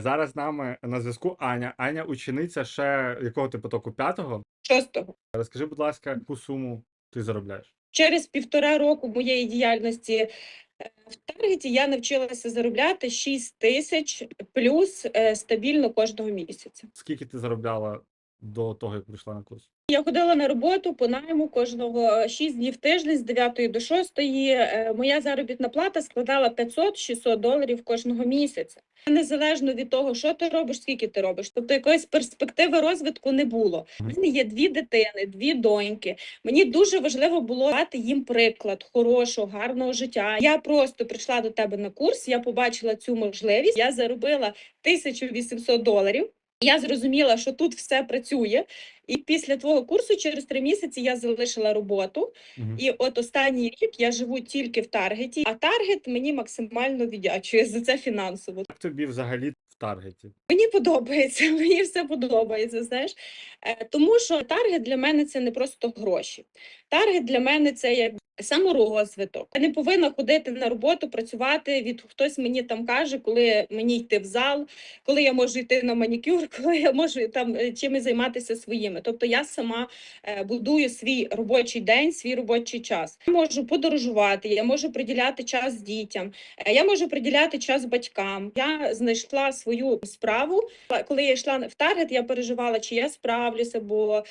Зараз з нами на зв'язку Аня. Аня учениця ще якого ти потоку п'ятого. Шостого. Розкажи, будь ласка, яку суму ти заробляєш? Через півтора року моєї діяльності е, в таргеті я навчилася заробляти 6 тисяч плюс е, стабільно кожного місяця. Скільки ти заробляла до того, як прийшла на курс? Я ходила на роботу по найму кожного 6 днів в тиждень з 9 до 6. Е, Моя заробітна плата складала 500-600 доларів кожного місяця. Незалежно від того, що ти робиш, скільки ти робиш. Тобто якоїсь перспективи розвитку не було. У мене є дві дитини, дві доньки. Мені дуже важливо було дати їм приклад хорошого, гарного життя. Я просто прийшла до тебе на курс, я побачила цю можливість. Я заробила 1800 доларів. Я зрозуміла, що тут все працює. І після твого курсу, через три місяці, я залишила роботу. Мгм. І от останній рік я живу тільки в таргеті, а таргет мені максимально віддячує за це фінансово. Як тобі взагалі в таргеті? Мені подобається, мені все подобається. Знаєш, Е, тому що таргет для мене це не просто гроші. Таргет для мене це як саморозвиток. Я не повинна ходити на роботу, працювати від хтось мені там каже, коли мені йти в зал, коли я можу йти на манікюр, коли я можу там е, чимось займатися своїми. Тобто я сама е, будую свій робочий день, свій робочий час. Я можу подорожувати, я можу приділяти час дітям, е, я можу приділяти час батькам. Я знайшла свою справу. Коли я йшла в таргет, я переживала, чи я справлюся, бо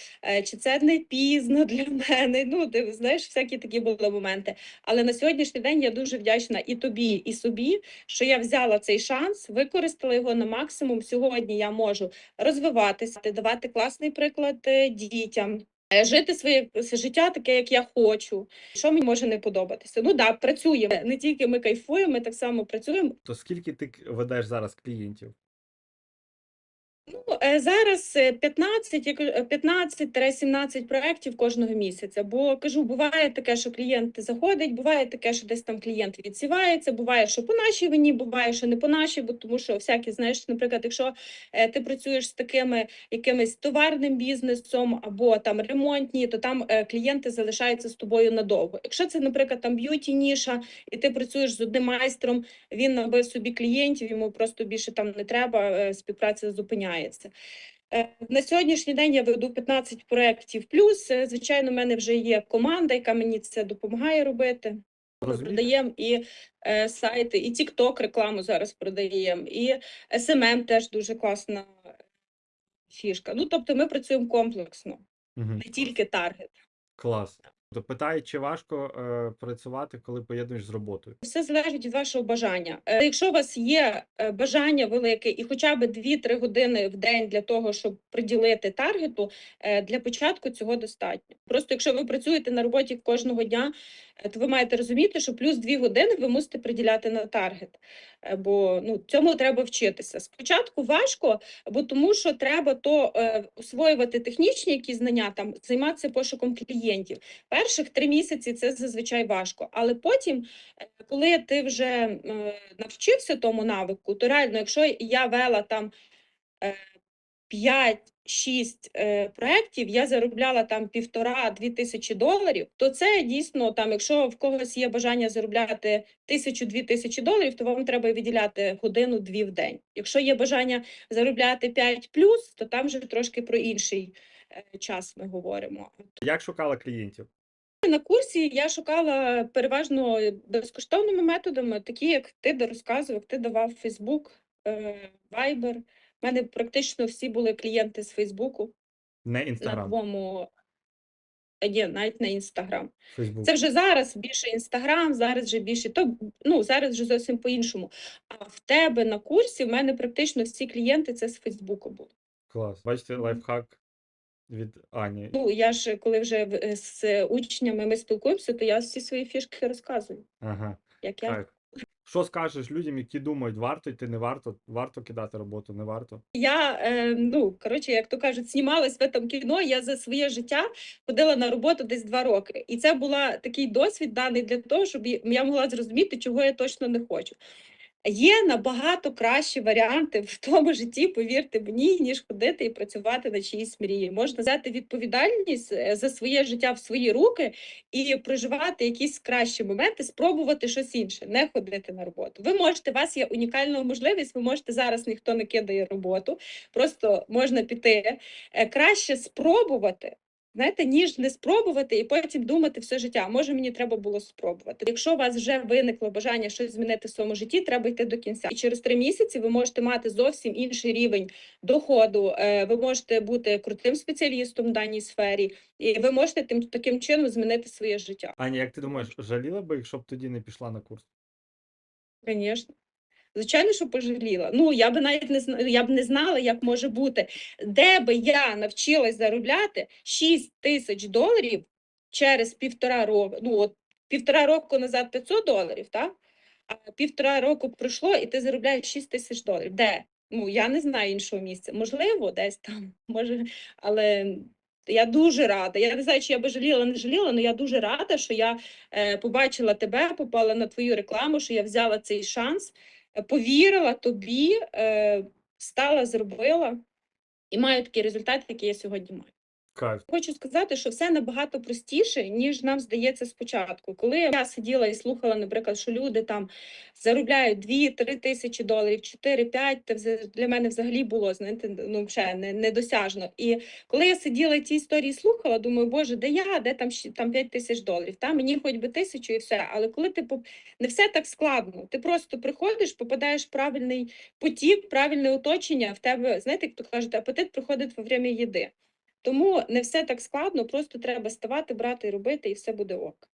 чи це не пізно для мене. Ну, ти знаєш, всякі такі були моменти. Але на сьогоднішній день я дуже вдячна і тобі, і собі, що я взяла цей шанс, використала його на максимум. Сьогодні я можу розвиватися, давати класний приклад е, дітям. е, Жити своє життя таке, як я хочу. Що мені може не подобатися? Ну да, працюємо. Не тільки ми кайфуємо, ми так само працюємо. То скільки ти ведеш зараз клієнтів? Ну, е, зараз е, 15, я кажу, е, 15-17 проєктів кожного місяця. Бо кажу, буває таке, що клієнт заходить, буває таке, що десь там клієнт відсівається, буває, що по нашій вині, буває, що не по нашій, бо тому що всякі, знаєш, наприклад, якщо е, ти працюєш з такими якимись товарним бізнесом або там ремонтні, то там е, клієнти залишаються з тобою надовго. Якщо це, наприклад, там б'юті ніша, і ти працюєш з одним майстром, він набив собі клієнтів, йому просто більше там не треба, е, співпраця зупиняється. Е, На сьогоднішній день я веду 15 проєктів плюс. Е, Звичайно, в мене вже є команда, яка мені це допомагає робити. Ми продаємо і е, сайти, і TikTok рекламу зараз продаємо, і SMM теж дуже класна фішка. Ну, тобто ми працюємо комплексно, Мгм. не тільки таргет. Клас. То питають, чи важко е, працювати, коли поєднуєш з роботою? Все залежить від вашого бажання. Е, Якщо у вас є е, бажання велике і хоча б 2-3 години в день для того, щоб приділити таргету, е, для початку цього достатньо. Просто якщо ви працюєте на роботі кожного дня, е, то ви маєте розуміти, що плюс 2 години ви мусите приділяти на таргет. Е, Бо ну, цьому треба вчитися. Спочатку важко, бо тому що треба то е, освоювати технічні якісь знання, там займатися пошуком клієнтів. Перших три місяці це зазвичай важко, але потім, е, коли ти вже е, навчився тому навику, то реально, якщо я вела там е, 5-6 е, проєктів, я заробляла там півтора-дві тисячі доларів, то це дійсно там, якщо в когось є бажання заробляти тисячу-дві тисячі доларів, то вам треба виділяти годину-дві в день. Якщо є бажання заробляти 5 плюс, то там вже трошки про інший час ми говоримо. Як шукала клієнтів? На курсі я шукала переважно безкоштовними методами, такі як ти розказував, ти давав Facebook, е, Viber. У мене практично всі були клієнти з Фейсбуку Не на інстаграм, твоєму, Та ні, навіть на Інстаграм. Це вже зараз більше Інстаграм, зараз вже більше то ну зараз вже зовсім по-іншому. А в тебе на курсі в мене практично всі клієнти це з Фейсбуку були. Клас. Бачите, лайфхак від Ані. Ну я ж коли вже е, з учнями ми спілкуємося, то я всі свої фішки розказую. Ага. Як я Так. Що скажеш людям, які думають, варто йти, не варто, варто кидати роботу, не варто? Я, е, ну, коротше, як то кажуть, знімалась в этом кіно. Я за своє життя ходила на роботу десь два роки. І це була такий досвід даний для того, щоб я могла зрозуміти, чого я точно не хочу. Є набагато кращі варіанти в тому житті, повірте мені, ніж ходити і працювати на чиїсь мрії. Можна взяти відповідальність е, за своє життя в свої руки і проживати якісь кращі моменти, спробувати щось інше, не ходити на роботу. Ви можете, у вас є унікальна можливість, ви можете зараз ніхто не кидає роботу, просто можна піти. Е, Краще спробувати. Знаєте, ніж не спробувати і потім думати все життя. Може, мені треба було спробувати. Якщо у вас вже виникло бажання щось змінити в своєму житті, треба йти до кінця. І через три місяці ви можете мати зовсім інший рівень доходу. е, Ви можете бути крутим спеціалістом в даній сфері, і ви можете тим таким чином змінити своє життя. Аня, як ти думаєш, жаліла би, якщо б тоді не пішла на курс? Звісно. Звичайно, що пожаліла. Ну, я би навіть не зна- я б не знала, як може бути, де би я навчилась заробляти 6 тисяч доларів через півтора року. Ну, от півтора року назад 500 доларів, так? А півтора року пройшло, і ти заробляєш 6 тисяч доларів. Де? Ну, я не знаю іншого місця. Можливо, десь там, може, але я дуже рада. Я не знаю, чи я би жаліла, не жаліла, але я дуже рада, що я е, побачила тебе, попала на твою рекламу, що я взяла цей шанс, повірила тобі, е, стала, зробила і маю такий результат, який я сьогодні маю. Кайф. Хочу сказати, що все набагато простіше, ніж нам здається спочатку. Коли я сиділа і слухала, наприклад, що люди там заробляють 2-3 тисячі доларів, 4-5, це для мене взагалі було, знаєте, ну вже не, недосяжно. І коли я сиділа ці історії слухала, думаю, боже, де я, де там, там 5 тисяч доларів? Та мені хоч би тисячу і все. Але коли ти поп- не все так складно, ти просто приходиш, попадаєш в правильний потік, правильне оточення, в тебе, знаєте, як то кажуть, апетит приходить во время їди. Тому не все так складно, просто треба ставати, брати робити, і все буде ок.